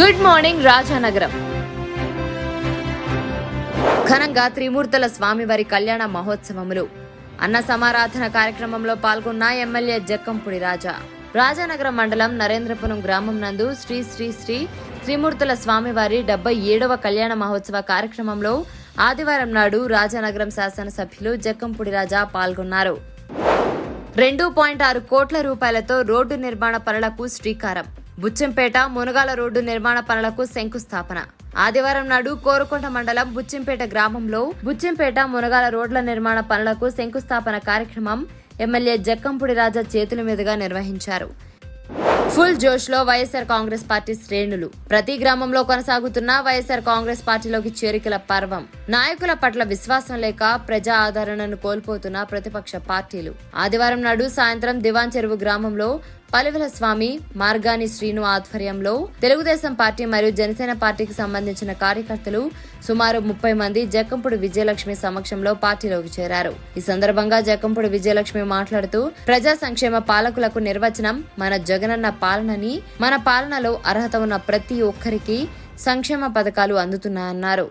Good morning Rajanagaram. ఘనంగా త్రిమూర్తుల స్వామివారి కళ్యాణ మహోత్సవములు. అన్న సమారాధన కార్యక్రమంలో పాల్గొన్న ఎమ్మెల్యే జక్కంపుడి రాజా. రాజానగరం మండలం నరేంద్రపురం గ్రామం నందు శ్రీ శ్రీ శ్రీ త్రిమూర్తుల స్వామివారి డెబ్బై ఏడవ కళ్యాణ మహోత్సవ కార్యక్రమంలో ఆదివారం నాడు రాజానగరం శాసనసభ్యులు జక్కంపుడి రాజా పాల్గొన్నారు. రెండు పాయింట్ ఆరు కోట్ల రూపాయలతో రోడ్డు నిర్మాణ పనులకు శ్రీకారం. బుచ్చంపేట మునగాల రోడ్డు నిర్మాణ పనులకు శంకుస్థాపన. ఆదివారం నాడు కోరుకొండ మండలం బుచ్చంపేట గ్రామంలో బుచ్చంపేట మునగాల రోడ్ల నిర్మాణ పనులకు శంకుస్థాపన కార్యక్రమం ఎమ్మెల్యే జక్కంపుడి రాజా చేతుల మీదుగా నిర్వహించారు. ఫుల్ జోష్లో వైఎస్ఆర్ కాంగ్రెస్ పార్టీ శ్రేణులు. ప్రతి గ్రామంలో కొనసాగుతున్న వైఎస్ఆర్ కాంగ్రెస్ పార్టీలోకి చేరికల పర్వం. నాయకుల పట్ల విశ్వాసం లేక ప్రజా ఆదరణను కోల్పోతున్న ప్రతిపక్ష పార్టీలు. ఆదివారం నాడు సాయంత్రం దివాన్ చెరువు గ్రామంలో పలివెల స్వామి మార్గాని శ్రీను ఆధ్వర్యంలో తెలుగుదేశం పార్టీ మరియు జనసేన పార్టీకి సంబంధించిన కార్యకర్తలు సుమారు ముప్పై మంది జక్కంపుడు విజయలక్ష్మి సమక్షంలో పార్టీలోకి చేరారు. ఈ సందర్భంగా జక్కంపుడు విజయలక్ష్మి మాట్లాడుతూ ప్రజా సంక్షేమ పాలకులకు నిర్వచనం మన జగనన్న పాలనని మన పాలనలో అర్హత ఉన్న ప్రతి ఒక్కరికి సంక్షేమ పథకాలు అందుతున్నాయన్నారు.